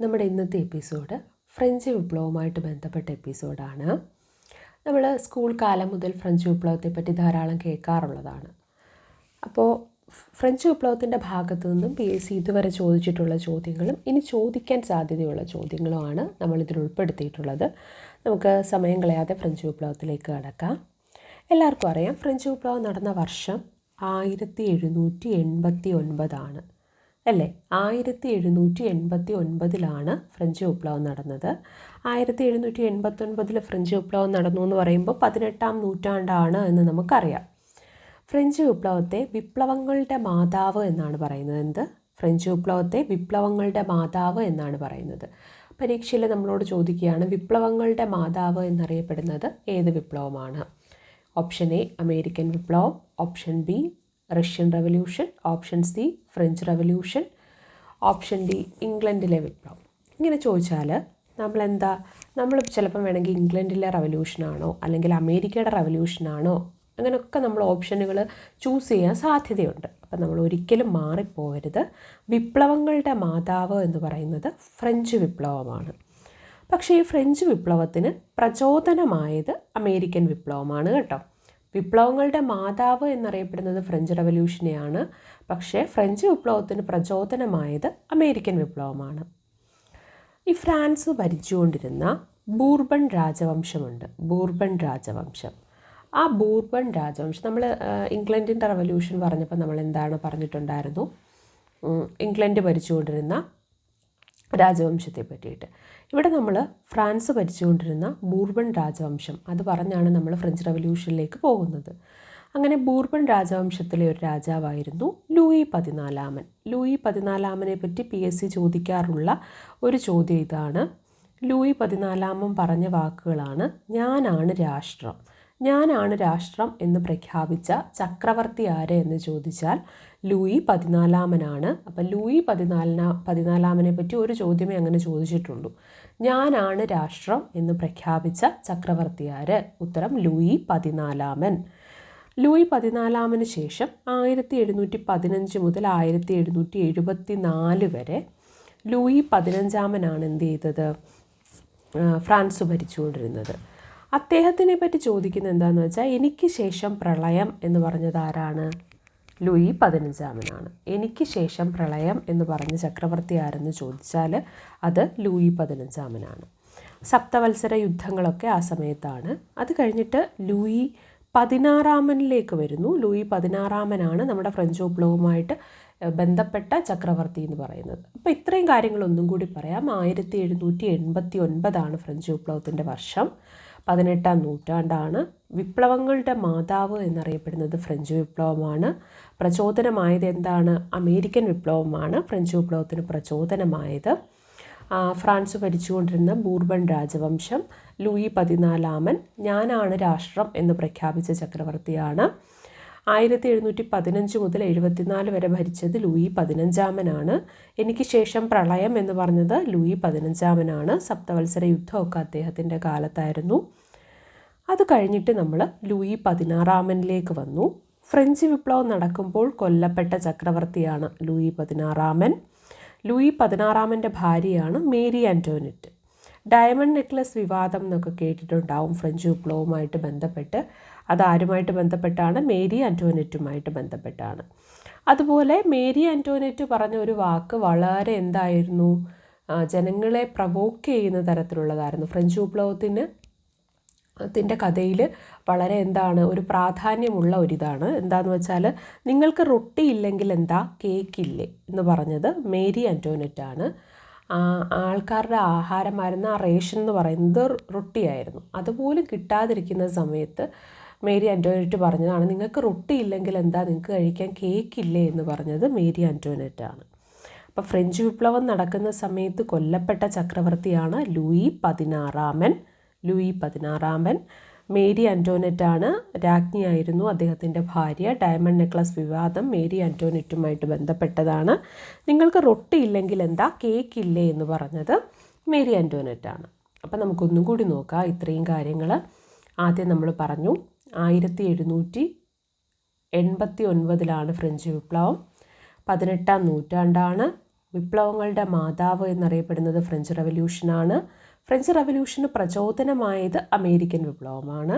നമ്മുടെ ഇന്നത്തെ episode French വിപ്ലവവുമായിട്ട് ബന്ധപ്പെട്ട എപ്പിസോഡാണ്. നമ്മൾ സ്കൂൾ കാലം മുതൽ ഫ്രഞ്ച് വിപ്ലവത്തെ പറ്റി ധാരാളം കേൾക്കാറുള്ളതാണ്. അപ്പോൾ ഫ്രഞ്ച് വിപ്ലവത്തിന്റെ ഭാഗത്തു നിന്നും പി എസ് സി ഇതുവരെ ചോദിച്ചിട്ടുള്ള ചോദ്യങ്ങളും ഇനി ചോദിക്കാൻ സാധ്യതയുള്ള ചോദ്യങ്ങളുമാണ് നമ്മളിതിൽ ഉൾപ്പെടുത്തിയിട്ടുള്ളത്. നമുക്ക് സമയം കളയാതെ ഫ്രഞ്ച് വിപ്ലവത്തിലേക്ക് കടക്കാം. എല്ലാവർക്കും അറിയാം ഫ്രഞ്ച് വിപ്ലവം നടന്ന വർഷം ആയിരത്തി എഴുന്നൂറ്റി എൺപത്തി ഒൻപതാണ്. അല്ലേ? ആയിരത്തി എഴുന്നൂറ്റി എൺപത്തി ഒൻപതിലാണ് ഫ്രഞ്ച് വിപ്ലവം നടന്നത്. ആയിരത്തി എഴുന്നൂറ്റി എൺപത്തൊൻപതിൽ ഫ്രഞ്ച് വിപ്ലവം നടന്നു എന്ന് പറയുമ്പോൾ പതിനെട്ടാം നൂറ്റാണ്ടാണ് എന്ന് നമുക്കറിയാം. ഫ്രഞ്ച് വിപ്ലവത്തെ വിപ്ലവങ്ങളുടെ മാതാവ് എന്നാണ് പറയുന്നത്. എന്ത്? ഫ്രഞ്ച് വിപ്ലവത്തെ വിപ്ലവങ്ങളുടെ മാതാവ് എന്നാണ് പറയുന്നത്. പരീക്ഷയിൽ നമ്മളോട് ചോദിക്കുകയാണ് വിപ്ലവങ്ങളുടെ മാതാവ് എന്നറിയപ്പെടുന്നത് ഏത് വിപ്ലവമാണ്? ഓപ്ഷൻ എ അമേരിക്കൻ വിപ്ലവം. Option B Russian revolution option C French revolution option D ഇംഗ്ലണ്ടിലെ വിപ്ലവം. ഇങ്ങനെ ചോദിച്ചാൽ നമ്മളെന്താ നമ്മൾ ചിലപ്പം വേണമെങ്കിൽ ഇംഗ്ലണ്ടിലെ റവല്യൂഷനാണോ അല്ലെങ്കിൽ അമേരിക്കയുടെ റവല്യൂഷനാണോ അങ്ങനെയൊക്കെ നമ്മൾ ഓപ്ഷനുകൾ ചൂസ് ചെയ്യാൻ സാധ്യതയുണ്ട്. അപ്പം നമ്മൾ ഒരിക്കലും മാറിപ്പോകരുത് വിപ്ലവങ്ങളുടെ മാതാവ് എന്ന് പറയുന്നത് ഫ്രഞ്ച് വിപ്ലവമാണ്. പക്ഷേ ഈ ഫ്രഞ്ച് വിപ്ലവത്തിന് പ്രചോദനമായത് അമേരിക്കൻ വിപ്ലവമാണ് കേട്ടോ. വിപ്ലവങ്ങളുടെ മാതാവ് എന്നറിയപ്പെടുന്നത് ഫ്രഞ്ച് റവല്യൂഷനെയാണ്. പക്ഷേ ഫ്രഞ്ച് വിപ്ലവത്തിന് പ്രചോദനമായത് അമേരിക്കൻ വിപ്ലവമാണ്. ഈ ഫ്രാൻസ് ഭരിച്ചുകൊണ്ടിരുന്ന ബൂർബൺ രാജവംശമുണ്ട്. ബൂർബൺ രാജവംശം. ആ ബൂർബൺ രാജവംശം നമ്മൾ ഇംഗ്ലണ്ടിന്റെ റവല്യൂഷൻ പറഞ്ഞപ്പോൾ നമ്മൾ എന്താണ് പറഞ്ഞിട്ടുണ്ടായിരുന്നു? ഇംഗ്ലണ്ട് ഭരിച്ചുകൊണ്ടിരുന്ന രാജവംശത്തെ പറ്റിയിട്ട്. ഇവിടെ നമ്മൾ ഫ്രാൻസ് ഭരിച്ചുകൊണ്ടിരുന്ന ബൂർബൺ രാജവംശം അത് പറഞ്ഞാണ് നമ്മൾ ഫ്രഞ്ച് റവല്യൂഷനിലേക്ക് പോകുന്നത്. അങ്ങനെ ബൂർബൺ രാജവംശത്തിലെ ഒരു രാജാവായിരുന്നു ലൂയി പതിനാലാമൻ. ലൂയി പതിനാലാമനെ പറ്റി പി എസ് സി ചോദിക്കാറുള്ള ഒരു ചോദ്യം ഇതാണ്. ലൂയി പതിനാലാമൻ പറഞ്ഞ വാക്കുകളാണ് ഞാനാണ് രാഷ്ട്രം ഞാനാണ് രാഷ്ട്രം എന്ന് പ്രഖ്യാപിച്ച ചക്രവർത്തി ആര് എന്ന് ചോദിച്ചാൽ ലൂയി പതിനാലാമനാണ്. അപ്പം ലൂയി പതിനാലിന പതിനാലാമനെ പറ്റി ഒരു ചോദ്യമേ അങ്ങനെ ചോദിച്ചിട്ടുള്ളൂ. ഞാനാണ് രാഷ്ട്രം എന്ന് പ്രഖ്യാപിച്ച ചക്രവർത്തി ആര്? ഉത്തരം ലൂയി പതിനാലാമൻ. ലൂയി പതിനാലാമന് ശേഷം ആയിരത്തി എഴുന്നൂറ്റി പതിനഞ്ച് മുതൽ ആയിരത്തി എഴുന്നൂറ്റി എഴുപത്തി നാല് വരെ ലൂയി പതിനഞ്ചാമനാണ് എന്ത് ചെയ്തത്? ഫ്രാൻസ് ഭരിച്ചുകൊണ്ടിരുന്നത്. അദ്ദേഹത്തിനെ പറ്റി ചോദിക്കുന്നത് എന്താണെന്ന് വെച്ചാൽ എനിക്ക് ശേഷം പ്രളയം എന്ന് പറഞ്ഞത് ആരാണ്? ലൂയി പതിനഞ്ചാമനാണ്. എനിക്ക് ശേഷം പ്രളയം എന്ന് പറഞ്ഞ ചക്രവർത്തി ആരെന്ന് ചോദിച്ചാൽ അത് ലൂയി പതിനഞ്ചാമനാണ്. സപ്തവത്സര യുദ്ധങ്ങളൊക്കെ ആ സമയത്താണ്. അത് കഴിഞ്ഞിട്ട് ലൂയി പതിനാറാമനിലേക്ക് വരുന്നു. ലൂയി പതിനാറാമനാണ് നമ്മുടെ ഫ്രഞ്ച് വിപ്ലവവുമായിട്ട് ബന്ധപ്പെട്ട ചക്രവർത്തി എന്ന് പറയുന്നത്. അപ്പോൾ ഇത്രയും കാര്യങ്ങളൊന്നും കൂടി പറയാം. ആയിരത്തി എഴുന്നൂറ്റി എൺപത്തി ഒൻപതാണ് ഫ്രഞ്ച് വിപ്ലവത്തിന്റെ വർഷം. പതിനെട്ടാം നൂറ്റാണ്ടാണ് വിപ്ലവങ്ങളുടെ മാതാവ് എന്നറിയപ്പെടുന്നത് ഫ്രഞ്ച് വിപ്ലവമാണ്. പ്രചോദനമായത് എന്താണ്? അമേരിക്കൻ വിപ്ലവമാണ് ഫ്രഞ്ച് വിപ്ലവത്തിന് പ്രചോദനമായത്. ഫ്രാൻസ് ഭരിച്ചുകൊണ്ടിരുന്ന ബൂർബൺ രാജവംശം ലൂയി പതിനാലാമൻ ഞാനാണ് രാഷ്ട്രം എന്ന് പ്രഖ്യാപിച്ച ചക്രവർത്തിയാണ്. ആയിരത്തി എഴുന്നൂറ്റി പതിനഞ്ച് മുതൽ എഴുപത്തിനാല് വരെ ഭരിച്ചത് ലൂയി പതിനഞ്ചാമനാണ്. എനിക്ക് ശേഷം പ്രളയം എന്ന് പറഞ്ഞത് ലൂയി പതിനഞ്ചാമനാണ്. സപ്തവത്സര യുദ്ധമൊക്കെ അദ്ദേഹത്തിന്റെ കാലത്തായിരുന്നു. അത് കഴിഞ്ഞിട്ട് നമ്മൾ ലൂയി പതിനാറാമനിലേക്ക് വന്നു. ഫ്രഞ്ച് വിപ്ലവം നടക്കുമ്പോൾ കൊല്ലപ്പെട്ട ചക്രവർത്തിയാണ് ലൂയി പതിനാറാമൻ. ലൂയി പതിനാറാമന്റെ ഭാര്യയാണ് മേരി ആന്റോനറ്റ്. ഡയമണ്ട് നെക്ലസ് വിവാദം എന്നൊക്കെ കേട്ടിട്ടുണ്ടാവും. ഫ്രഞ്ച് വിപ്ലവവുമായിട്ട് ബന്ധപ്പെട്ട്. അതാരുമായിട്ട് ബന്ധപ്പെട്ടാണ്? മേരി ആന്റോനറ്റുമായിട്ട് ബന്ധപ്പെട്ടാണ്. അതുപോലെ മേരി ആന്റോനറ്റ് പറഞ്ഞ ഒരു വാക്ക് വളരെ എന്തായിരുന്നു? ജനങ്ങളെ പ്രവോക്ക് ചെയ്യുന്ന തരത്തിലുള്ളതായിരുന്നു. ഫ്രഞ്ച് വിപ്ലവത്തിന് ത്തിന്റെ കഥയിൽ വളരെ എന്താണ്? ഒരു പ്രാധാന്യമുള്ള ഒരിതാണ്. എന്താണെന്ന് വെച്ചാൽ നിങ്ങൾക്ക് റൊട്ടി ഇല്ലെങ്കിൽ എന്താ? കേക്കില്ലേ എന്ന് പറഞ്ഞത് മേരി ആന്റോനറ്റാണ് ആൾക്കാരുടെ ആഹാരമായിരുന്ന ആ റേഷൻ എന്ന് പറയുന്നത് റൊട്ടിയായിരുന്നു. അതുപോലും കിട്ടാതിരിക്കുന്ന സമയത്ത് മേരി ആന്റോനറ്റ് പറഞ്ഞതാണ് നിങ്ങൾക്ക് റൊട്ടി ഇല്ലെങ്കിൽ എന്താ നിങ്ങൾക്ക് കഴിക്കാൻ കേക്കില്ലേ എന്ന് പറഞ്ഞത് മേരി ആന്റോനറ്റാണ് അപ്പോൾ ഫ്രഞ്ച് വിപ്ലവം നടക്കുന്ന സമയത്ത് കൊല്ലപ്പെട്ട ചക്രവർത്തിയാണ് ലൂയി പതിനാറാമൻ ലൂയി പതിനാറാമൻ. മേരി ആന്റോനറ്റാണ് രാജ്ഞിയായിരുന്നു അദ്ദേഹത്തിന്റെ ഭാര്യ. ഡയമണ്ട് നെക്ലസ് വിവാദം മേരി ആന്റോനറ്റുമായിട്ട് ബന്ധപ്പെട്ടതാണ്. നിങ്ങൾക്ക് റൊട്ടി ഇല്ലെങ്കിൽ എന്താ? കേക്ക് ഇല്ലേ എന്ന് പറഞ്ഞത് മേരി ആന്റോനറ്റാണ് അപ്പം നമുക്കൊന്നും കൂടി നോക്കാം ഇത്രയും കാര്യങ്ങൾ ആദ്യം നമ്മൾ പറഞ്ഞു ആയിരത്തി എഴുന്നൂറ്റി എൺപത്തി ഒൻപതിലാണ് ഫ്രഞ്ച് വിപ്ലവം. പതിനെട്ടാം നൂറ്റാണ്ടാണ്. വിപ്ലവങ്ങളുടെ മാതാവ് എന്നറിയപ്പെടുന്നത് ഫ്രഞ്ച് റവല്യൂഷനാണ്. ഫ്രഞ്ച് റവല്യൂഷന് പ്രചോദനമായത് അമേരിക്കൻ വിപ്ലവമാണ്.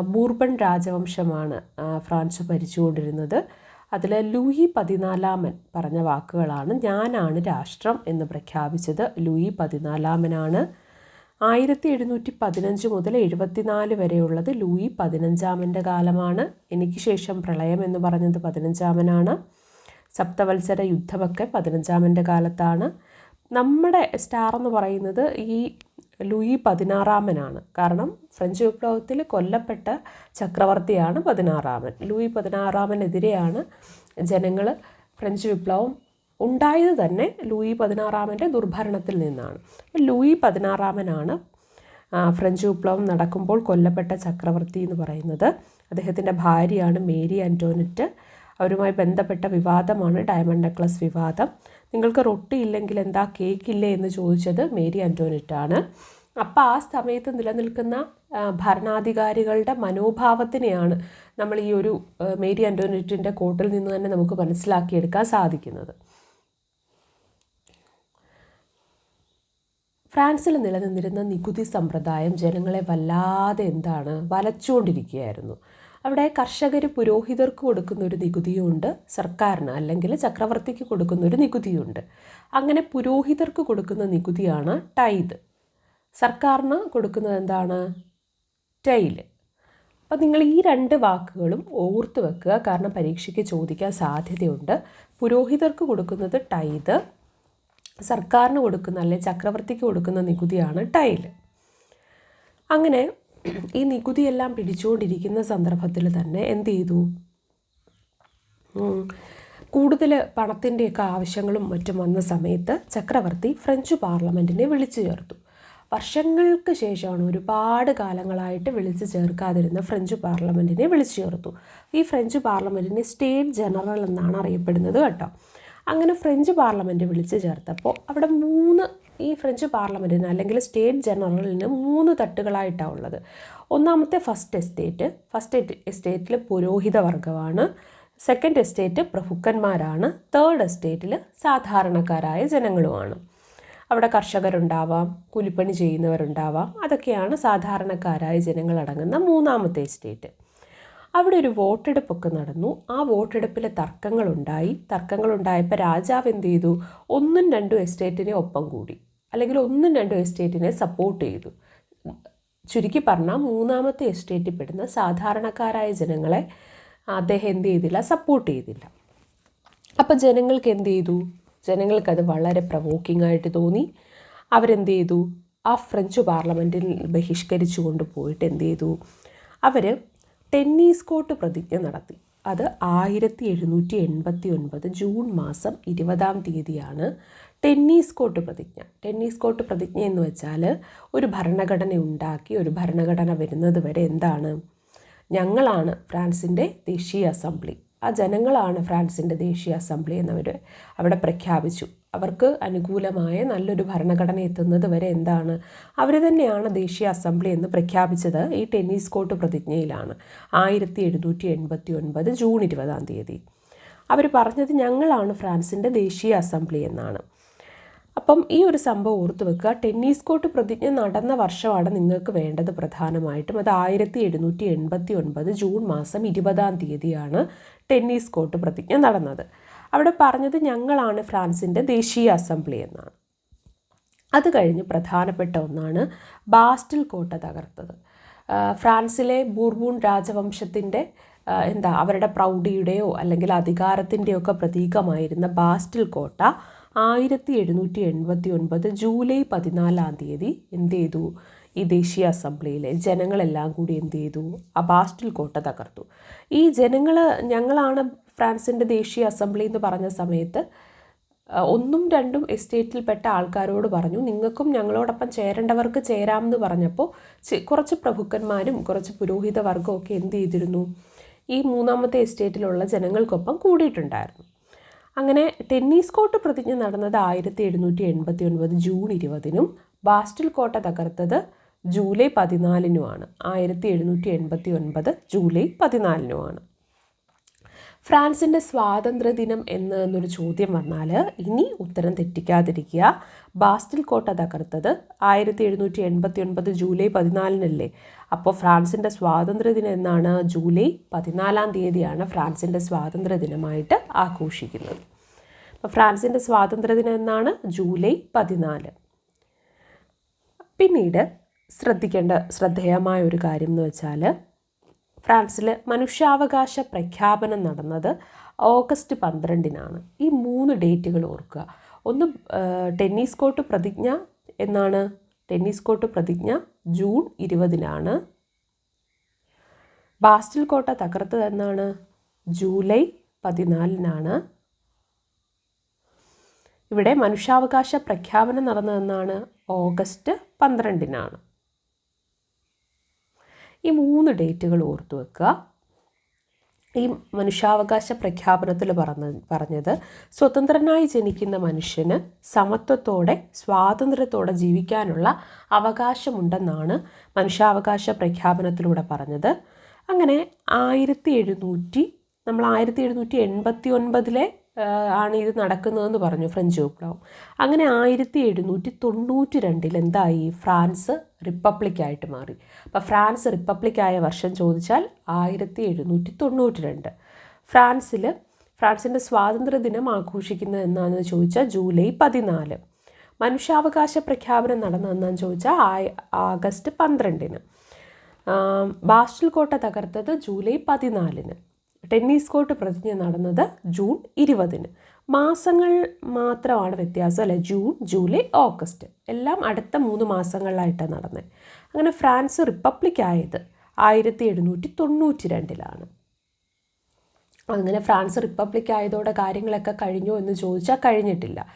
ബൂർബൺ രാജവംശമാണ് ഫ്രാൻസ് ഭരിച്ചുകൊണ്ടിരുന്നത്. അതിൽ ലൂയി പതിനാലാമൻ പറഞ്ഞ വാക്കുകളാണ് ഞാനാണ് രാഷ്ട്രം എന്ന് പ്രഖ്യാപിച്ചത്. ലൂയി പതിനാലാമനാണ്. ആയിരത്തി എഴുന്നൂറ്റി പതിനഞ്ച് മുതൽ എഴുപത്തിനാല് വരെയുള്ളത് ലൂയി പതിനഞ്ചാമന്റെ കാലമാണ്. എനിക്ക് ശേഷം പ്രളയം എന്ന് പറഞ്ഞത് പതിനഞ്ചാമനാണ്. സപ്തവത്സര യുദ്ധമൊക്കെ പതിനഞ്ചാമന്റെ കാലത്താണ്. നമ്മുടെ സ്റ്റാർ എന്ന് പറയുന്നത് ഈ ലൂയി പതിനാറാമനാണ്. കാരണം ഫ്രഞ്ച് വിപ്ലവത്തിൽ കൊല്ലപ്പെട്ട ചക്രവർത്തിയാണ് പതിനാറാമൻ. ലൂയി പതിനാറാമനെതിരെയാണ് ജനങ്ങൾ ഫ്രഞ്ച് വിപ്ലവം ഉണ്ടായത് തന്നെ ലൂയി പതിനാറാമന്റെ ദുർഭരണത്തിൽ നിന്നാണ്. ലൂയി പതിനാറാമനാണ് ഫ്രഞ്ച് വിപ്ലവം നടക്കുമ്പോൾ കൊല്ലപ്പെട്ട ചക്രവർത്തി എന്ന് പറയുന്നത്. അദ്ദേഹത്തിന്റെ ഭാര്യയാണ് മേരി ആന്റോനറ്റ് അവരുമായി ബന്ധപ്പെട്ട വിവാദമാണ് ഡയമണ്ട് നെക്ലസ് വിവാദം. നിങ്ങൾക്ക് റൊട്ടി ഇല്ലെങ്കിൽ എന്താ കേക്ക് ഇല്ലേ എന്ന് ചോദിച്ചത് മേരി ആന്റോനറ്റാണ് അപ്പോൾ ആ സമയത്ത് നിലനിൽക്കുന്ന ഭരണാധികാരികളുടെ മനോഭാവത്തിനെയാണ് നമ്മൾ ഈ ഒരു മേരി ആന്റോനറ്റിന്റെ കോട്ടിൽ നിന്ന് തന്നെ നമുക്ക് മനസ്സിലാക്കിയെടുക്കാൻ സാധിക്കുന്നത്. ഫ്രാൻസിൽ നിലനിന്നിരുന്ന നികുതി സമ്പ്രദായം ജനങ്ങളെ വല്ലാതെ എന്താണ് വലച്ചുകൊണ്ടിരിക്കുകയായിരുന്നു അവിടെ കർഷകർ പുരോഹിതർക്ക് കൊടുക്കുന്ന ഒരു നികുതിയുമുണ്ട് സർക്കാരിന് അല്ലെങ്കിൽ ചക്രവർത്തിക്ക് കൊടുക്കുന്ന ഒരു നികുതിയുണ്ട്. അങ്ങനെ പുരോഹിതർക്ക് കൊടുക്കുന്ന നികുതിയാണ് ടൈത് സർക്കാരിന് കൊടുക്കുന്നത് എന്താണ്? ടൈൽ അപ്പം നിങ്ങൾ ഈ രണ്ട് വാക്കുകളും ഓർത്ത് വെക്കുക. കാരണം പരീക്ഷയ്ക്ക് ചോദിക്കാൻ സാധ്യതയുണ്ട്. പുരോഹിതർക്ക് കൊടുക്കുന്നത് ടൈത് സർക്കാരിന് കൊടുക്കുന്ന അല്ലെങ്കിൽ ചക്രവർത്തിക്ക് കൊടുക്കുന്ന നികുതിയാണ് ടൈൽ അങ്ങനെ ഈ നികുതിയെല്ലാം പിടിച്ചുകൊണ്ടിരിക്കുന്ന സന്ദർഭത്തിൽ തന്നെ എന്ത് ചെയ്തു? കൂടുതൽ പണത്തിന്റെയൊക്കെ ആവശ്യങ്ങളും മറ്റും വന്ന സമയത്ത് ചക്രവർത്തി ഫ്രഞ്ച് പാർലമെന്റിനെ വിളിച്ചു ചേർത്തു. വർഷങ്ങൾക്ക് ശേഷമാണ് ഒരുപാട് കാലങ്ങളായിട്ട് വിളിച്ചു ചേർക്കാതിരുന്ന ഫ്രഞ്ച് പാർലമെന്റിനെ വിളിച്ചു ചേർത്തു. ഈ ഫ്രഞ്ച് പാർലമെന്റിനെ സ്റ്റേറ്റ് ജനറൽ എന്നാണ് അറിയപ്പെടുന്നത് കേട്ടോ. അങ്ങനെ ഫ്രഞ്ച് പാർലമെന്റ് വിളിച്ചു ചേർത്തപ്പോൾ അവിടെ മൂന്ന് ഈ ഫ്രഞ്ച് പാർലമെന്റിന് അല്ലെങ്കിൽ സ്റ്റേറ്റ് ജനറലിന് മൂന്ന് തട്ടുകളായിട്ടാണ് ഉള്ളത്. ഒന്നാമത്തെ ഫസ്റ്റ് എസ്റ്റേറ്റ് ഫസ്റ്റ് എസ്റ്റേറ്റിൽ പുരോഹിത വർഗമാണ്. സെക്കൻഡ് എസ്റ്റേറ്റ് പ്രഭുക്കന്മാരാണ്. തേർഡ് എസ്റ്റേറ്റിൽ സാധാരണക്കാരായ ജനങ്ങളുമാണ്. അവിടെ കർഷകരുണ്ടാവാം കൂലിപ്പണി ചെയ്യുന്നവരുണ്ടാവാം. അതൊക്കെയാണ് സാധാരണക്കാരായ ജനങ്ങളടങ്ങുന്ന മൂന്നാമത്തെ എസ്റ്റേറ്റ് അവിടെ ഒരു വോട്ടെടുപ്പൊക്കെ നടന്നു. ആ വോട്ടെടുപ്പിൽ തർക്കങ്ങളുണ്ടായി. തർക്കങ്ങളുണ്ടായപ്പോൾ രാജാവ് എന്ത് ചെയ്തു? ഒന്നും രണ്ടും എസ്റ്റേറ്റിനെ ഒപ്പം കൂടി. അല്ലെങ്കിൽ ഒന്നും രണ്ടും എസ്റ്റേറ്റിനെ സപ്പോർട്ട് ചെയ്തു. ചുരുക്കി പറഞ്ഞാൽ മൂന്നാമത്തെ എസ്റ്റേറ്റിൽ പെടുന്ന സാധാരണക്കാരായ ജനങ്ങളെ അദ്ദേഹം എന്ത് ചെയ്തില്ല? സപ്പോർട്ട് ചെയ്തില്ല. അപ്പോൾ ജനങ്ങൾക്ക് എന്ത് ചെയ്തു? ജനങ്ങൾക്കത് വളരെ പ്രവോക്കിംഗ് ആയിട്ട് തോന്നി. അവരെന്ത് ചെയ്തു? ആ ഫ്രഞ്ച് പാർലമെന്റിൽ ബഹിഷ്കരിച്ചു കൊണ്ട് പോയിട്ട് എന്ത് ചെയ്തു? അവർ ടെന്നീസ് കോർട്ട് പ്രതിജ്ഞ നടത്തി. അത് ആയിരത്തി എഴുന്നൂറ്റി എൺപത്തി ഒൻപത് ജൂൺ മാസം ഇരുപതാം തീയതിയാണ് ടെന്നീസ് കോർട്ട് പ്രതിജ്ഞ. ടെന്നീസ് കോർട്ട് പ്രതിജ്ഞ എന്ന് വെച്ചാൽ ഒരു ഭരണഘടന ഉണ്ടാക്കി ഒരു ഭരണഘടന വരുന്നത് വരെ എന്താണ്? ഞങ്ങളാണ് ഫ്രാൻസിന്റെ ദേശീയ അസംബ്ലി. ആ ജനങ്ങളാണ് ഫ്രാൻസിന്റെ ദേശീയ അസംബ്ലി എന്നവർ അവിടെ പ്രഖ്യാപിച്ചു. അവർക്ക് അനുകൂലമായ നല്ലൊരു ഭരണഘടന എത്തുന്നത് വരെ എന്താണ്? അവർ തന്നെയാണ് ദേശീയ അസംബ്ലി എന്ന് പ്രഖ്യാപിച്ചത് ഈ ടെന്നീസ് കോർട്ട് പ്രതിജ്ഞയിലാണ് ആയിരത്തി എഴുന്നൂറ്റി എൺപത്തി ഒൻപത് ജൂൺ ഇരുപതാം തീയതി. അവർ പറഞ്ഞത് ഞങ്ങളാണ് ഫ്രാൻസിന്റെ ദേശീയ അസംബ്ലി എന്നാണ്. അപ്പം ഈ ഒരു സംഭവം ഓർത്തു വെക്കുക ടെന്നീസ് കോർട്ട് പ്രതിജ്ഞ നടന്ന വർഷമാണ് നിങ്ങൾക്ക് വേണ്ടത് പ്രധാനമായിട്ടും. അത് ആയിരത്തി എഴുന്നൂറ്റി എൺപത്തി ഒൻപത് ജൂൺ മാസം ഇരുപതാം തീയതിയാണ് ടെന്നീസ് കോർട്ട് പ്രതിജ്ഞ നടന്നത്. അവിടെ പറഞ്ഞത് ഞങ്ങളാണ് ഫ്രാൻസിന്റെ ദേശീയ അസംബ്ലി എന്നാണ്. അത് കഴിഞ്ഞ് പ്രധാനപ്പെട്ട ഒന്നാണ് ബാസ്റ്റിൽ കോട്ട തകർത്തത്. ഫ്രാൻസിലെ ബൂർബൂൺ രാജവംശത്തിന്റെ എന്താ അവരുടെ പ്രൗഢിയുടെയോ അല്ലെങ്കിൽ അധികാരത്തിന്റെയോ ഒക്കെ പ്രതീകമായിരുന്ന ബാസ്റ്റിൽ കോട്ട ആയിരത്തി എഴുന്നൂറ്റി എൺപത്തി ഒൻപത് ജൂലൈ പതിനാലാം തീയതി എന്ത് ചെയ്തു? ഈ ദേശീയ അസംബ്ലിയിലെ ജനങ്ങളെല്ലാം കൂടി എന്ത് ചെയ്തു? ആ ബാസ്റ്റിൽ കോട്ട തകർത്തു. ഈ ജനങ്ങൾ ഞങ്ങളാണ് ഫ്രാൻസിന്റെ ദേശീയ അസംബ്ലി എന്ന് പറഞ്ഞ സമയത്ത് ഒന്നും രണ്ടും എസ്റ്റേറ്റിൽപ്പെട്ട ആൾക്കാരോട് പറഞ്ഞു നിങ്ങൾക്കും ഞങ്ങളോടൊപ്പം ചേരേണ്ടവർക്ക് ചേരാമെന്ന് പറഞ്ഞപ്പോൾ കുറച്ച് പ്രഭുക്കന്മാരും കുറച്ച് പുരോഹിത വർഗമൊക്കെ എന്ത് ചെയ്തിരുന്നു? ഈ മൂന്നാമത്തെ എസ്റ്റേറ്റിലുള്ള ജനങ്ങൾക്കൊപ്പം കൂടിയിട്ടുണ്ടായിരുന്നു. അങ്ങനെ ടെന്നീസ് കോട്ട് പ്രതിജ്ഞ നടന്നത് ആയിരത്തി എഴുന്നൂറ്റി എൺപത്തി ഒൻപത് ജൂൺ ഇരുപതിനും ബാസ്റ്റിൽ കോട്ട തകർത്തത് ജൂലൈ പതിനാലിനുമാണ്. ആയിരത്തി എഴുന്നൂറ്റി എൺപത്തി ഒൻപത് ജൂലൈ പതിനാലിനുമാണ്. ഫ്രാൻസിന്റെ സ്വാതന്ത്ര്യ ദിനം എന്ന് എന്നൊരു ചോദ്യം വന്നാൽ ഇനി ഉത്തരം തെറ്റിക്കാതിരിക്കുക. ബാസ്റ്റിൽ കോട്ട തകർത്തത് ആയിരത്തി എഴുന്നൂറ്റി എൺപത്തി ഒൻപത് ജൂലൈ പതിനാലിനല്ലേ? അപ്പോൾ ഫ്രാൻസിന്റെ സ്വാതന്ത്ര്യ ദിനം എന്നാണ് ജൂലൈ പതിനാലാം തീയതിയാണ് ഫ്രാൻസിന്റെ സ്വാതന്ത്ര്യ ദിനമായിട്ട് ആഘോഷിക്കുന്നത്. അപ്പോൾ ഫ്രാൻസിന്റെ സ്വാതന്ത്ര്യ ദിനം എന്നാണ് ജൂലൈ പതിനാല്. പിന്നീട് ശ്രദ്ധിക്കേണ്ട ശ്രദ്ധേയമായ ഒരു കാര്യം എന്ന് വെച്ചാൽ ഫ്രാൻസിൽ മനുഷ്യാവകാശ പ്രഖ്യാപനം നടന്നത് ഓഗസ്റ്റ് പന്ത്രണ്ടിനാണ്. ഈ മൂന്ന് ഡേറ്റുകൾ ഓർക്കുക. ഒന്ന് ടെന്നീസ് കോർട്ട് പ്രതിജ്ഞ എന്നാണ്. ടെന്നീസ് കോർട്ട് പ്രതിജ്ഞ ജൂൺ ഇരുപതിനാണ്. ബാസ്റ്റിൽ കോട്ട തകർത്തത് എന്നാണ്. ജൂലൈ പതിനാലിനാണ്. ഇവിടെ മനുഷ്യാവകാശ പ്രഖ്യാപനം നടന്നതെന്നാണ്. ഓഗസ്റ്റ് പന്ത്രണ്ടിനാണ്. ഈ മൂന്ന് ഡേറ്റുകൾ ഓർത്തു വെക്കുക. ഈ മനുഷ്യാവകാശ പ്രഖ്യാപനത്തിൽ പറഞ്ഞ പറഞ്ഞത് സ്വതന്ത്രനായി ജനിക്കുന്ന മനുഷ്യന് സമത്വത്തോടെ സ്വാതന്ത്ര്യത്തോടെ ജീവിക്കാനുള്ള അവകാശമുണ്ടെന്നാണ് മനുഷ്യാവകാശ പ്രഖ്യാപനത്തിലൂടെ പറഞ്ഞത്. അങ്ങനെ ആയിരത്തി എഴുന്നൂറ്റി നമ്മൾ ആയിരത്തി എഴുന്നൂറ്റി എൺപത്തി ഒൻപതിലെ ആണ് ഇത് നടക്കുന്നതെന്ന് പറഞ്ഞു ഫ്രഞ്ച് വിപ്ലവം. അങ്ങനെ ആയിരത്തി എഴുന്നൂറ്റി തൊണ്ണൂറ്റി രണ്ടിൽ എന്തായി? ഫ്രാൻസ് റിപ്പബ്ലിക്കായിട്ട് മാറി. അപ്പോൾ ഫ്രാൻസ് റിപ്പബ്ലിക്കായ വർഷം ചോദിച്ചാൽ ആയിരത്തി എഴുന്നൂറ്റി തൊണ്ണൂറ്റി രണ്ട് ഫ്രാൻസിൽ ഫ്രാൻസിന്റെ സ്വാതന്ത്ര്യ ദിനം ആഘോഷിക്കുന്നത് എന്നാന്ന് ചോദിച്ചാൽ ജൂലൈ പതിനാല്. മനുഷ്യാവകാശ പ്രഖ്യാപനം നടന്നതെന്നാന്ന് ചോദിച്ചാൽ ആഗസ്റ്റ് പന്ത്രണ്ടിന്. ബാസ്റ്റൽ കോട്ട തകർത്തത് ജൂലൈ പതിനാലിന്. ടെന്നീസ് കോർട്ട് പ്രതിജ്ഞ നടന്നത് ജൂൺ ഇരുപതിന്. മാസങ്ങൾ മാത്രമാണ് വ്യത്യാസം അല്ലെ? June July August. എല്ലാം അടുത്ത മൂന്ന് മാസങ്ങളിലായിട്ടാണ് നടന്നത് അങ്ങനെ ഫ്രാൻസ് റിപ്പബ്ലിക് ആയത് ആയിരത്തി എഴുന്നൂറ്റി തൊണ്ണൂറ്റി രണ്ടിലാണ് അങ്ങനെ ഫ്രാൻസ് റിപ്പബ്ലിക് ആയതോടെ കാര്യങ്ങളൊക്കെ കഴിഞ്ഞോ എന്ന് ചോദിച്ചാൽ കഴിഞ്ഞിട്ടില്ല.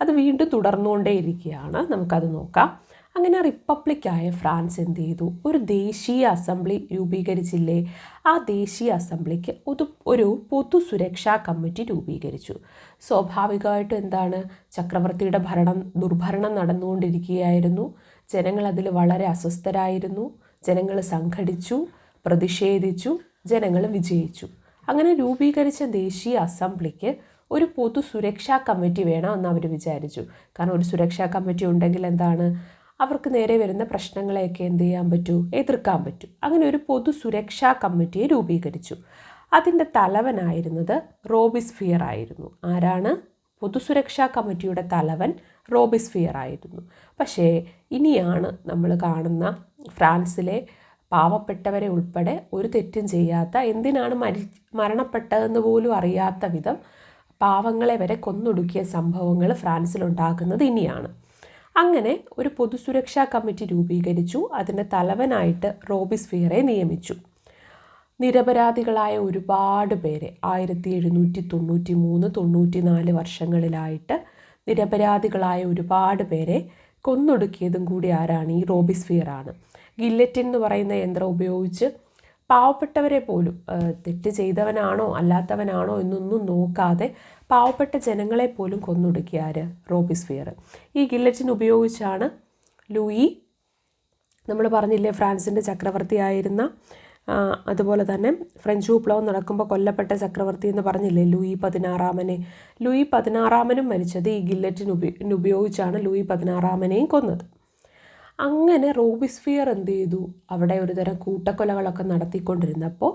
അത് വീണ്ടും തുടർന്നുകൊണ്ടേയിരിക്കുകയാണ്. നമുക്കത് നോക്കാം. അങ്ങനെ റിപ്പബ്ലിക്കായ ഫ്രാൻസ് എന്ത് ചെയ്തു? ഒരു ദേശീയ അസംബ്ലി രൂപീകരിച്ചില്ലേ? ആ ദേശീയ അസംബ്ലിക്ക് ഒരു ഒരു പൊതു സുരക്ഷാ കമ്മിറ്റി രൂപീകരിച്ചു. സ്വാഭാവികമായിട്ടും എന്താണ്? ചക്രവർത്തിയുടെ ഭരണം ദുർഭരണം നടന്നുകൊണ്ടിരിക്കുകയായിരുന്നു. ജനങ്ങൾ അതിൽ വളരെ അസ്വസ്ഥരായിരുന്നു. ജനങ്ങൾ സംഘടിച്ചു പ്രതിഷേധിച്ചു ജനങ്ങൾ വിജയിച്ചു. അങ്ങനെ രൂപീകരിച്ച ദേശീയ അസംബ്ലിക്ക് ഒരു പൊതു സുരക്ഷാ കമ്മിറ്റി വേണം എന്ന് അവർ വിചാരിച്ചു. കാരണം ഒരു സുരക്ഷാ കമ്മിറ്റി ഉണ്ടെങ്കിൽ എന്താണ്? അവർക്ക് നേരെ വരുന്ന പ്രശ്നങ്ങളെയൊക്കെ എന്ത് ചെയ്യാൻ പറ്റൂ? എതിർക്കാൻ പറ്റൂ. അങ്ങനെ ഒരു പൊതു സുരക്ഷാ കമ്മിറ്റിയെ രൂപീകരിച്ചു. അതിന്റെ തലവനായിരുന്നത് റോബിസ്ഫിയർ ആയിരുന്നു. ആരാണ്? പൊതുസുരക്ഷാ കമ്മിറ്റിയുടെ തലവൻ റോബിസ്ഫിയർ ആയിരുന്നു. പക്ഷേ ഇനിയാണ് നമ്മൾ കാണുന്ന ഫ്രാൻസിലെ പാവപ്പെട്ടവരെ ഉൾപ്പെടെ ഒരു തെറ്റും ചെയ്യാത്ത എന്തിനാണ് മരി മരണപ്പെട്ടതെന്ന് പോലും അറിയാത്ത വിധം പാവങ്ങളെ വരെ കൊന്നൊടുക്കിയ സംഭവങ്ങൾ ഫ്രാൻസിലുണ്ടാക്കുന്നത് ഇനിയാണ്. അങ്ങനെ ഒരു പൊതുസുരക്ഷാ കമ്മിറ്റി രൂപീകരിച്ചു. അതിന്റെ തലവനായിട്ട് റോബിസ്ഫിയറെ നിയമിച്ചു. നിരപരാധികളായ ഒരുപാട് പേരെ ആയിരത്തി എഴുന്നൂറ്റി തൊണ്ണൂറ്റി മൂന്ന് തൊണ്ണൂറ്റി നാല് വർഷങ്ങളിലായിട്ട് നിരപരാധികളായ ഒരുപാട് പേരെ കൊന്നൊടുക്കിയതും കൂടി ആരാണ്? ഈ റോബിസ്ഫിയറാണ് ഗില്ലറ്റിൻ എന്ന് പറയുന്ന യന്ത്രം ഉപയോഗിച്ച് പാവപ്പെട്ടവരെ പോലും തെറ്റ് ചെയ്തവനാണോ അല്ലാത്തവനാണോ എന്നൊന്നും നോക്കാതെ പാവപ്പെട്ട ജനങ്ങളെ പോലും കൊന്നൊടുക്കിയ ആര്? റോബിസ്ഫിയർ ഈ ഗില്ലറ്റിൻ ഉപയോഗിച്ചാണ് ലൂയി നമ്മൾ പറഞ്ഞില്ലേ ഫ്രാൻസിന്റെ ചക്രവർത്തിയായിരുന്ന അതുപോലെ തന്നെ ഫ്രഞ്ച് വിപ്ലവം നടക്കുമ്പോൾ കൊല്ലപ്പെട്ട ചക്രവർത്തി എന്ന് പറഞ്ഞില്ലേ ലൂയി പതിനാറാമനെ. ലൂയി പതിനാറാമനും മരിച്ചത് ഈ ഗില്ലറ്റിൻ ഉപയോഗിച്ചാണ് ലൂയി പതിനാറാമനെയും കൊന്നത്. അങ്ങനെ റോബിസ്ഫിയർ എന്ത് ചെയ്തു? അവിടെ ഒരുതരം കൂട്ടക്കൊലകളൊക്കെ നടത്തിക്കൊണ്ടിരുന്നപ്പോൾ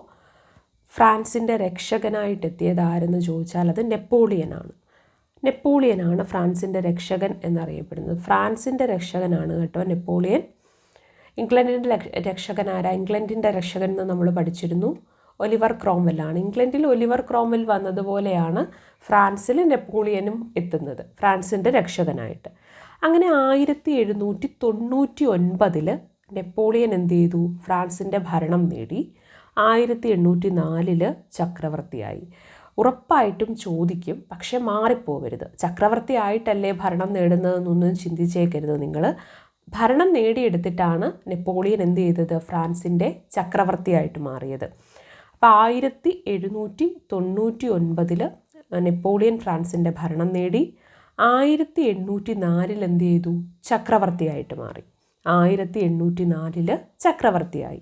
ഫ്രാൻസിന്റെ രക്ഷകനായിട്ട് എത്തിയത് ആരെന്ന് ചോദിച്ചാൽ അത് നെപ്പോളിയനാണ്. നെപ്പോളിയനാണ് ഫ്രാൻസിന്റെ രക്ഷകൻ എന്നറിയപ്പെടുന്നത്. ഫ്രാൻസിന്റെ രക്ഷകനാണ് കേട്ടോ നെപ്പോളിയൻ. ഇംഗ്ലണ്ടിന്റെ രക്ഷകൻ ആരാ? ഇംഗ്ലണ്ടിന്റെ രക്ഷകൻ എന്ന് നമ്മൾ പഠിച്ചിരുന്നു. ഒലിവർ ക്രോംവെല്ലാണ് ഇംഗ്ലണ്ടിൽ ഒലിവർ ക്രോംവെൽ വന്നതുപോലെയാണ് ഫ്രാൻസിൽ നെപ്പോളിയനും എത്തുന്നത്. ഫ്രാൻസിന്റെ രക്ഷകനായിട്ട്. അങ്ങനെ ആയിരത്തി എഴുന്നൂറ്റി തൊണ്ണൂറ്റി ഒൻപതിൽ നെപ്പോളിയൻ എന്ത് ചെയ്തു? ഫ്രാൻസിന്റെ ഭരണം നേടി. ആയിരത്തി എണ്ണൂറ്റി നാലിൽ ചക്രവർത്തിയായി. ഉറപ്പായിട്ടും ചോദിക്കും പക്ഷെ മാറിപ്പോവരുത്. ചക്രവർത്തി ആയിട്ടല്ലേ ഭരണം നേടുന്നതെന്നൊന്നും ചിന്തിച്ചേക്കരുത് നിങ്ങൾ ഭരണം നേടിയെടുത്തിട്ടാണ് നെപ്പോളിയൻ എന്ത് ചെയ്തത്? ഫ്രാൻസിന്റെ ചക്രവർത്തിയായിട്ട് മാറിയത്. അപ്പോൾ ആയിരത്തി എഴുന്നൂറ്റി തൊണ്ണൂറ്റി ഒൻപതിൽ നെപ്പോളിയൻ ഫ്രാൻസിന്റെ ഭരണം നേടി. ആയിരത്തി എണ്ണൂറ്റി നാലിൽ എന്ത് ചെയ്തു? ചക്രവർത്തിയായിട്ട് മാറി. ആയിരത്തി എണ്ണൂറ്റി നാലിൽ ചക്രവർത്തിയായി.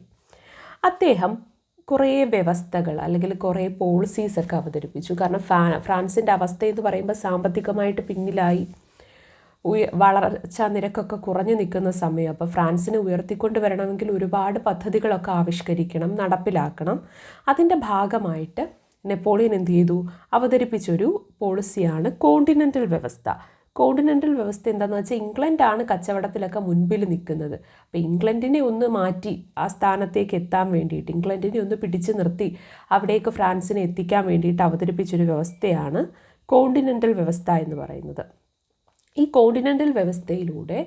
അദ്ദേഹം കുറേ വ്യവസ്ഥകൾ അല്ലെങ്കിൽ കുറേ പോളിസീസ് ഒക്കെ അവതരിപ്പിച്ചു. കാരണം ഫ്രാ ഫ്രാൻസിന്റെ അവസ്ഥ എന്ന് പറയുമ്പോൾ സാമ്പത്തികമായിട്ട് പിന്നിലായി. ഉയ വളർച്ചാ നിരക്കൊക്കെ കുറഞ്ഞു നിൽക്കുന്ന സമയം. അപ്പോൾ ഫ്രാൻസിനെ ഉയർത്തിക്കൊണ്ട് വരണമെങ്കിൽ ഒരുപാട് പദ്ധതികളൊക്കെ ആവിഷ്കരിക്കണം നടപ്പിലാക്കണം. അതിന്റെ ഭാഗമായിട്ട് നെപ്പോളിയൻ എന്ത് ചെയ്തു? അവതരിപ്പിച്ചൊരു പോളിസിയാണ് കോണ്ടിനെന്റൽ വ്യവസ്ഥ. കോണ്ടിനെന്റൽ വ്യവസ്ഥ എന്താണെന്ന് വെച്ചാൽ ഇംഗ്ലണ്ടാണ് കച്ചവടത്തിലൊക്കെ മുൻപിൽ നിൽക്കുന്നത്. അപ്പോൾ ഇംഗ്ലണ്ടിനെ ഒന്ന് മാറ്റി ആ സ്ഥാനത്തേക്ക് എത്താൻ വേണ്ടിയിട്ട് ഇംഗ്ലണ്ടിനെ ഒന്ന് പിടിച്ചു നിർത്തി അവിടേക്ക് ഫ്രാൻസിനെ എത്തിക്കാൻ വേണ്ടിയിട്ട് അവതരിപ്പിച്ചൊരു വ്യവസ്ഥയാണ് കോണ്ടിനെന്റൽ വ്യവസ്ഥ എന്ന് പറയുന്നത്. ഈ കോണ്ടിനെന്റൽ വ്യവസ്ഥയിലൂടെ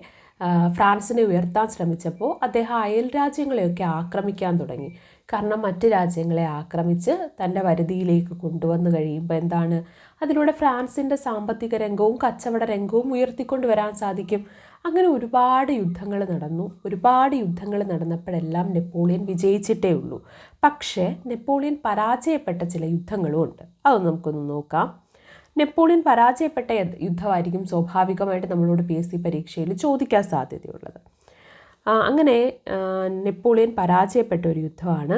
ഫ്രാൻസിനെ ഉയർത്താൻ ശ്രമിച്ചപ്പോൾ അദ്ദേഹം അയൽ രാജ്യങ്ങളെയൊക്കെ ആക്രമിക്കാൻ തുടങ്ങി. കാരണം മറ്റ് രാജ്യങ്ങളെ ആക്രമിച്ച് തന്റെ വരുതിയിലേക്ക് കൊണ്ടുവന്നു കഴിയുമ്പോൾ എന്താണ്? അതിലൂടെ ഫ്രാൻസിന്റെ സാമ്പത്തിക രംഗവും കച്ചവട രംഗവും ഉയർത്തിക്കൊണ്ട് വരാൻ സാധിക്കും. അങ്ങനെ ഒരുപാട് യുദ്ധങ്ങൾ നടന്നു. ഒരുപാട് യുദ്ധങ്ങൾ നടന്നപ്പോഴെല്ലാം നെപ്പോളിയൻ വിജയിച്ചിട്ടേ ഉള്ളൂ. പക്ഷേ നെപ്പോളിയൻ പരാജയപ്പെട്ട ചില യുദ്ധങ്ങളും ഉണ്ട്. അത് നമുക്കൊന്ന് നോക്കാം. നെപ്പോളിയൻ പരാജയപ്പെട്ട യുദ്ധമായിരിക്കും സ്വാഭാവികമായിട്ട് നമ്മളോട് പി എസ് സി പരീക്ഷയിൽ ചോദിക്കാൻ സാധ്യതയുള്ളത്. അങ്ങനെ നെപ്പോളിയൻ പരാജയപ്പെട്ട ഒരു യുദ്ധമാണ്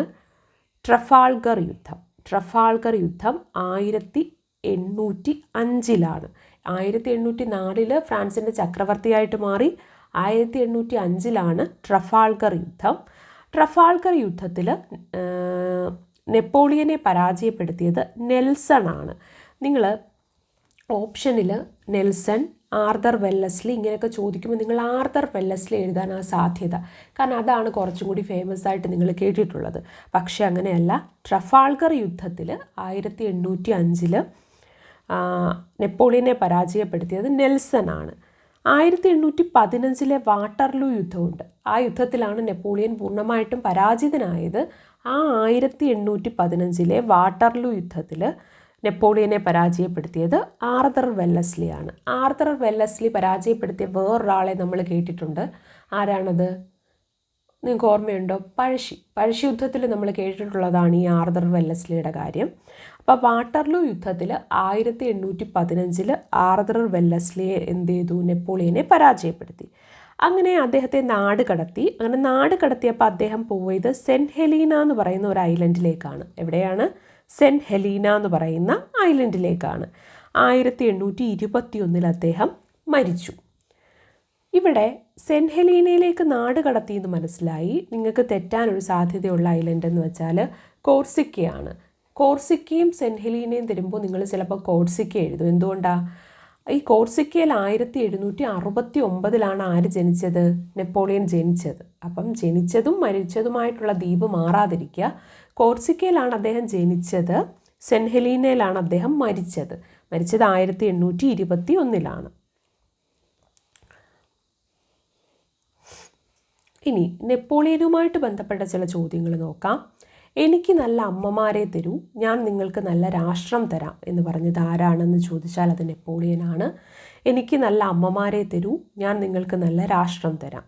ട്രഫാൾഗർ യുദ്ധം. ട്രഫാൾഗർ യുദ്ധം ആയിരത്തി എണ്ണൂറ്റി അഞ്ചിലാണ് ആയിരത്തി എണ്ണൂറ്റി നാലിൽ ഫ്രാൻസിന്റെ ചക്രവർത്തിയായിട്ട് മാറി ആയിരത്തി എണ്ണൂറ്റി അഞ്ചിലാണ് ട്രഫാൾഗർ യുദ്ധം. ട്രഫാൾഗർ യുദ്ധത്തിൽ നെപ്പോളിയനെ പരാജയപ്പെടുത്തിയത് നെൽസൺ ആണ് നിങ്ങൾ ഓപ്ഷനിൽ നെൽസൺ ആർദർ വെല്ലസ്ലി ഇങ്ങനെയൊക്കെ ചോദിക്കുമ്പോൾ നിങ്ങൾ ആർദർ വെല്ലസ്ലി എഴുതാനാണ് സാധ്യത. കാരണം അതാണ് കുറച്ചും കൂടി ഫേമസ് ആയിട്ട് നിങ്ങൾ കേട്ടിട്ടുള്ളത്. പക്ഷേ അങ്ങനെയല്ല. ട്രഫാൾഗർ യുദ്ധത്തിൽ ആയിരത്തി എണ്ണൂറ്റി അഞ്ചിൽ നെപ്പോളിയനെ പരാജയപ്പെടുത്തിയത് നെൽസൺ ആണ്. ആയിരത്തി എണ്ണൂറ്റി പതിനഞ്ചിലെ വാട്ടർലൂ യുദ്ധമുണ്ട്. ആ യുദ്ധത്തിലാണ് നെപ്പോളിയൻ പൂർണമായിട്ടും പരാജിതനായത്. ആ ആയിരത്തി എണ്ണൂറ്റി പതിനഞ്ചിലെ വാട്ടർലൂ യുദ്ധത്തിൽ നെപ്പോളിയനെ പരാജയപ്പെടുത്തിയത് ആർദർ വെല്ലസ്ലിയാണ് ആർദർ വെല്ലസ്ലി പരാജയപ്പെടുത്തിയ വേറൊരാളെ നമ്മൾ കേട്ടിട്ടുണ്ട്. ആരാണത്? നിങ്ങൾക്ക് ഓർമ്മയുണ്ടോ? പഴശ്ശി. പഴശ്ശി യുദ്ധത്തിൽ നമ്മൾ കേട്ടിട്ടുള്ളതാണ് ഈ ആർദർ വെല്ലസ്ലിയുടെ കാര്യം. അപ്പോൾ വാട്ടർലൂ യുദ്ധത്തിൽ ആയിരത്തി എണ്ണൂറ്റി പതിനഞ്ചിൽ ആർദർ വെല്ലസ്ലിയെ എന്ത് ചെയ്തു? നെപ്പോളിയനെ പരാജയപ്പെടുത്തി. അങ്ങനെ അദ്ദേഹത്തെ നാട് കടത്തി. അങ്ങനെ നാട് കടത്തിയപ്പോൾ അദ്ദേഹം പോയത് സെന്റ് ഹെലീന എന്ന് പറയുന്ന ഒരു ഐലൻഡിലേക്കാണ്. എവിടെയാണ്? സെന്റ് ഹെലീന എന്ന് പറയുന്ന ഐലൻഡിലേക്കാണ്. ആയിരത്തി എണ്ണൂറ്റി ഇരുപത്തി ഒന്നിൽ അദ്ദേഹം മരിച്ചു. ഇവിടെ സെന്റ് ഹെലീനയിലേക്ക് നാട് കടത്തിയെന്ന് മനസ്സിലായി. നിങ്ങൾക്ക് തെറ്റാനൊരു സാധ്യതയുള്ള ഐലൻഡ് എന്ന് വെച്ചാൽ കോർസിക്കയാണ്. കോർസിക്കയും സെന്റ് ഹെലീനയും തരുമ്പോൾ നിങ്ങൾ ചിലപ്പോൾ കോർസിക്ക എഴുതും. എന്തുകൊണ്ടാണ് ഈ കോർസിക്കയിൽ ആയിരത്തി എഴുന്നൂറ്റി അറുപത്തി ഒമ്പതിലാണ് ആര് ജനിച്ചത്? നെപ്പോളിയൻ ജനിച്ചത്. അപ്പം ജനിച്ചതും മരിച്ചതുമായിട്ടുള്ള ദ്വീപ് മാറാതിരിക്കുക. കോർസിക്കയിലാണ് അദ്ദേഹം ജനിച്ചത്. സെന്റ് ഹെലീനയിലാണ് അദ്ദേഹം മരിച്ചത്. മരിച്ചത് ആയിരത്തി എണ്ണൂറ്റി ഇരുപത്തി ഒന്നിലാണ് ഇനി നെപ്പോളിയനുമായിട്ട് ബന്ധപ്പെട്ട ചില ചോദ്യങ്ങൾ നോക്കാം. എനിക്ക് നല്ല അമ്മമാരെ തരൂ. ഞാൻ നിങ്ങൾക്ക് നല്ല രാഷ്ട്രം തരാം എന്ന് പറഞ്ഞത് ആരാണെന്ന് ചോദിച്ചാൽ അത് നെപ്പോളിയനാണ്. എനിക്ക് നല്ല അമ്മമാരെ തരൂ. ഞാൻ നിങ്ങൾക്ക് നല്ല രാഷ്ട്രം തരാം.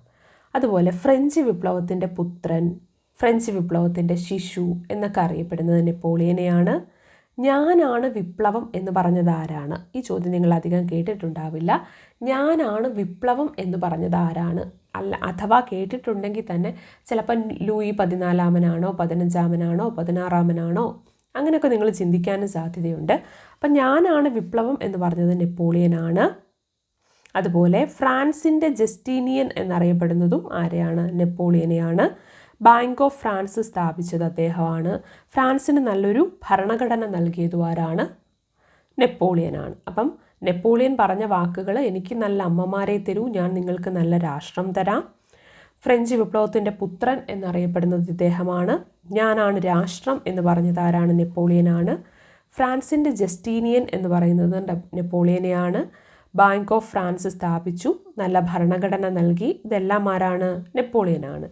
അതുപോലെ ഫ്രഞ്ച് വിപ്ലവത്തിന്റെ പുത്രൻ ഫ്രഞ്ച് വിപ്ലവത്തിന്റെ ശിശു എന്നൊക്കെ അറിയപ്പെടുന്നത് നെപ്പോളിയനെയാണ്. ഞാനാണ് വിപ്ലവം എന്ന് പറഞ്ഞത് ആരാണ്? ഈ ചോദ്യം നിങ്ങൾ അധികം കേട്ടിട്ടുണ്ടാവില്ല. ഞാനാണ് വിപ്ലവം എന്ന് പറഞ്ഞത് ആരാണ്? അല്ല അഥവാ കേട്ടിട്ടുണ്ടെങ്കിൽ തന്നെ ചിലപ്പോൾ ലൂയി പതിനാലാമനാണോ പതിനഞ്ചാമനാണോ പതിനാറാമനാണോ? അങ്ങനെയൊക്കെ നിങ്ങൾ ചിന്തിക്കാനും സാധ്യതയുണ്ട്. അപ്പം ഞാനാണ് വിപ്ലവം എന്ന് പറഞ്ഞത് നെപ്പോളിയനാണ്. അതുപോലെ ഫ്രാൻസിന്റെ ജസ്റ്റീനിയൻ എന്നറിയപ്പെടുന്നതും ആരെയാണ്? നെപ്പോളിയനെയാണ്. ബാങ്ക് ഓഫ് ഫ്രാൻസ് സ്ഥാപിച്ചത് അദ്ദേഹമാണ്. ഫ്രാൻസിന് നല്ലൊരു ഭരണഘടന നൽകിയതും ആരാണ്? നെപ്പോളിയനാണ്. അപ്പം നെപ്പോളിയൻ പറഞ്ഞ വാക്കുകൾ എനിക്ക് നല്ല അമ്മമാരെ തരൂ ഞാൻ നിങ്ങൾക്ക് നല്ല രാഷ്ട്രം തരാം. ഫ്രഞ്ച് വിപ്ലവത്തിന്റെ പുത്രൻ എന്നറിയപ്പെടുന്നത് ഇദ്ദേഹമാണ്. ഞാനാണ് രാഷ്ട്രം എന്ന് പറഞ്ഞത് ആരാണ്? നെപ്പോളിയനാണ്. ഫ്രാൻസിന്റെ ജസ്റ്റീനിയൻ എന്ന് പറയുന്നത് നെപ്പോളിയനെയാണ്. ബാങ്ക് ഓഫ് ഫ്രാൻസ് സ്ഥാപിച്ചു നല്ല ഭരണഘടന നൽകി. ഇതെല്ലാം ആരാണ്? നെപ്പോളിയനാണ്.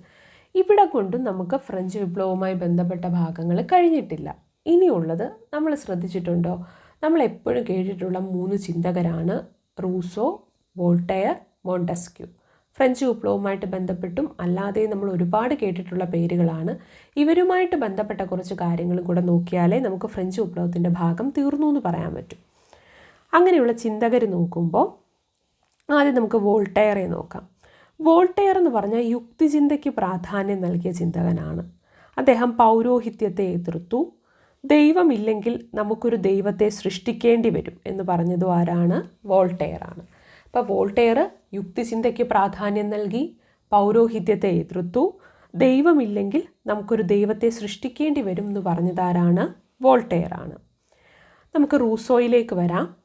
ഇവിടെ കൊണ്ടും നമുക്ക് ഫ്രഞ്ച് വിപ്ലവവുമായി ബന്ധപ്പെട്ട ഭാഗങ്ങൾ കഴിഞ്ഞിട്ടില്ല. ഇനിയുള്ളത് നമ്മൾ ശ്രദ്ധിച്ചിട്ടുണ്ടോ? നമ്മൾ എപ്പോഴും കേട്ടിട്ടുള്ള മൂന്ന് ചിന്തകരാണ് റൂസോ വോൾട്ടയർ മോണ്ടസ്ക്യൂ. ഫ്രഞ്ച് വിപ്ലവവുമായിട്ട് ബന്ധപ്പെട്ടും അല്ലാതെ നമ്മൾ ഒരുപാട് കേട്ടിട്ടുള്ള പേരുകളാണ്. ഇവരുമായിട്ട് ബന്ധപ്പെട്ട കുറച്ച് കാര്യങ്ങളും കൂടെ നോക്കിയാലേ നമുക്ക് ഫ്രഞ്ച് വിപ്ലവത്തിന്റെ ഭാഗം തീർന്നു എന്ന് പറയാൻ പറ്റും. അങ്ങനെയുള്ള ചിന്തകർ നോക്കുമ്പോൾ ആദ്യം നമുക്ക് വോൾട്ടയറെ നോക്കാം. വോൾട്ടയർ എന്ന് പറഞ്ഞാൽ യുക്തിചിന്തയ്ക്ക് പ്രാധാന്യം നൽകിയ ചിന്തകനാണ്. അദ്ദേഹം പൗരോഹിത്യത്തെ എതിർത്തു. ദൈവമില്ലെങ്കിൽ നമുക്കൊരു ദൈവത്തെ സൃഷ്ടിക്കേണ്ടി വരും എന്ന് പറഞ്ഞതും ആരാണ്? വോൾട്ടെയർ ആണ്. അപ്പോൾ വോൾട്ടെയർ യുക്തിചിന്തയ്ക്ക് പ്രാധാന്യം നൽകി പൗരോഹിത്യത്തെ എതിർത്തു. ദൈവമില്ലെങ്കിൽ നമുക്കൊരു ദൈവത്തെ സൃഷ്ടിക്കേണ്ടി വരും എന്ന് പറഞ്ഞതാരാണ് വോൾട്ടെയർ ആണ്. നമുക്ക് റൂസോയിലേക്ക് വരാം.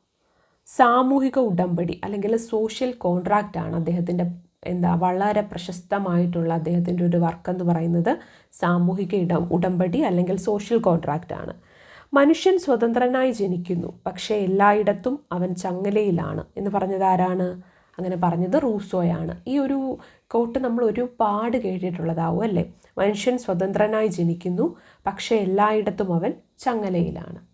സാമൂഹിക ഉടമ്പടി അല്ലെങ്കിൽ സോഷ്യൽ കോൺട്രാക്റ്റാണ് അദ്ദേഹത്തിന്റെ എന്താ വളരെ പ്രശസ്തമായിട്ടുള്ള അദ്ദേഹത്തിന്റെ ഒരു വർക്ക് എന്ന് പറയുന്നത് സാമൂഹിക ഇട ഉടമ്പടി അല്ലെങ്കിൽ സോഷ്യൽ കോൺട്രാക്റ്റ് ആണ്. മനുഷ്യൻ സ്വതന്ത്രനായി ജനിക്കുന്നു പക്ഷേ എല്ലായിടത്തും അവൻ ചങ്ങലയിലാണ്. എന്ന് പറഞ്ഞത് ആരാണ്? അങ്ങനെ പറഞ്ഞത് റൂസോയാണ്. ഈ ഒരു കോട്ട് നമ്മൾ ഒരുപാട് കേട്ടിട്ടുള്ളതാവും അല്ലേ? മനുഷ്യൻ സ്വതന്ത്രനായി ജനിക്കുന്നു പക്ഷേ എല്ലായിടത്തും അവൻ ചങ്ങലയിലാണ്.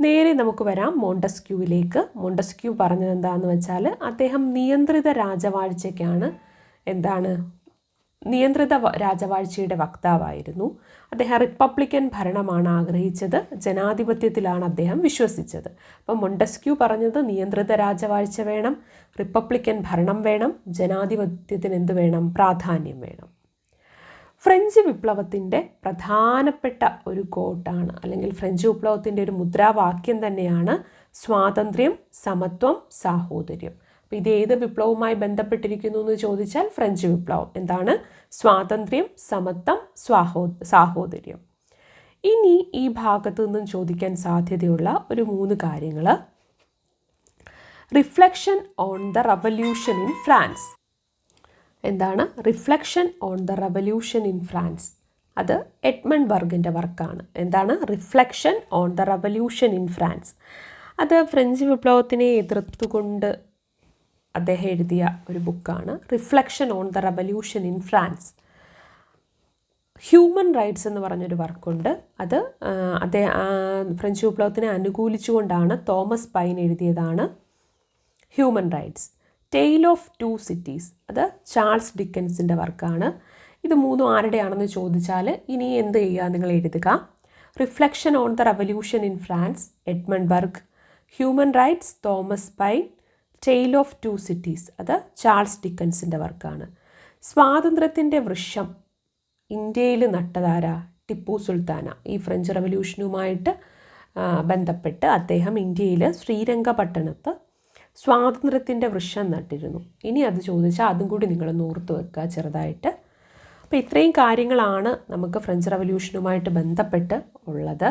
നേരെ നമുക്ക് വരാം മോണ്ടസ്ക്യൂവിലേക്ക്. മോണ്ടസ്ക്യൂ പറഞ്ഞത് എന്താണെന്ന് വെച്ചാൽ അദ്ദേഹം നിയന്ത്രിത രാജവാഴ്ചയ്ക്കാണ് എന്താണ് നിയന്ത്രിത രാജവാഴ്ചയുടെ വക്താവായിരുന്നു. അദ്ദേഹം റിപ്പബ്ലിക്കൻ ഭരണമാണ് ആഗ്രഹിച്ചത് ജനാധിപത്യത്തിലാണ് അദ്ദേഹം വിശ്വസിച്ചത്. അപ്പം മൊണ്ടസ്ക്യൂ പറഞ്ഞത് നിയന്ത്രിത രാജവാഴ്ച വേണം റിപ്പബ്ലിക്കൻ ഭരണം വേണം ജനാധിപത്യത്തിന് എന്ത് വേണം പ്രാധാന്യം വേണം. ഫ്രഞ്ച് വിപ്ലവത്തിന്റെ പ്രധാനപ്പെട്ട ഒരു കോട്ടാണ്. അല്ലെങ്കിൽ ഫ്രഞ്ച് വിപ്ലവത്തിന്റെ ഒരു മുദ്രാവാക്യം തന്നെയാണ് സ്വാതന്ത്ര്യം സമത്വം സാഹോദര്യം. അപ്പോൾ ഇത് ഏത് വിപ്ലവവുമായി ബന്ധപ്പെട്ടിരിക്കുന്നു എന്ന് ചോദിച്ചാൽ ഫ്രഞ്ച് വിപ്ലവം. എന്താണ്? സ്വാതന്ത്ര്യം സമത്വം സ്വാഹോ സാഹോദര്യം. ഇനി ഈ ഭാഗത്തു നിന്നും ചോദിക്കാൻ സാധ്യതയുള്ള ഒരു മൂന്ന് കാര്യങ്ങൾ reflection on the revolution in France എന്താണ്? Reflection on the revolution in France അത് എഡ്മൺ ബർഗിന്റെ വർക്കാണ്. എന്താണ്? Reflection on the revolution in France അത് ഫ്രഞ്ച് വിപ്ലവത്തിനെ എതിർത്തുകൊണ്ട് അദ്ദേഹം എഴുതിയ ഒരു ബുക്കാണ്. Reflection on the revolution in France human rights എന്ന് പറഞ്ഞൊരു വർക്കുണ്ട്. അത് അദ്ദേഹം ഫ്രഞ്ച് വിപ്ലവത്തിനെ അനുകൂലിച്ചുകൊണ്ടാണ് തോമസ് പൈൻ എഴുതിയതാണ് human rights tale of two cities അത് ചാൾസ് ഡിക്കൻസിന്റെ വർക്കാണ്. ഇത് മൂന്നും ആരുടെയാണെന്ന് ചോദിച്ചാൽ ഇനി എന്ത് ചെയ്യുക നിങ്ങൾ എഴുതുക. Reflection on the revolution in France Edmund Burke human rights Thomas Paine tale of two cities അത് ചാൾസ് ഡിക്കൻസിന്റെ വർക്കാണ്. സ്വാതന്ത്ര്യത്തിന്റെ വൃക്ഷം ഇന്ത്യയിൽ നട്ടതാര? ടിപ്പു സുൽത്താന. ഈ ഫ്രഞ്ച് റവല്യൂഷനുമായിട്ട് ബന്ധപ്പെട്ട് അദ്ദേഹം ഇന്ത്യയിൽ ശ്രീരംഗപട്ടണത്ത് സ്വാതന്ത്ര്യത്തിന്റെ വൃക്ഷം നട്ടിരുന്നു. ഇനി അത് ചോദിച്ചാൽ അതും കൂടി നിങ്ങളൊന്ന് ഓർത്ത് വെക്കുക ചെറുതായിട്ട്. അപ്പോൾ ഇത്രയും കാര്യങ്ങളാണ് നമുക്ക് ഫ്രഞ്ച് റവല്യൂഷനുമായിട്ട് ബന്ധപ്പെട്ട് ഉള്ളത്.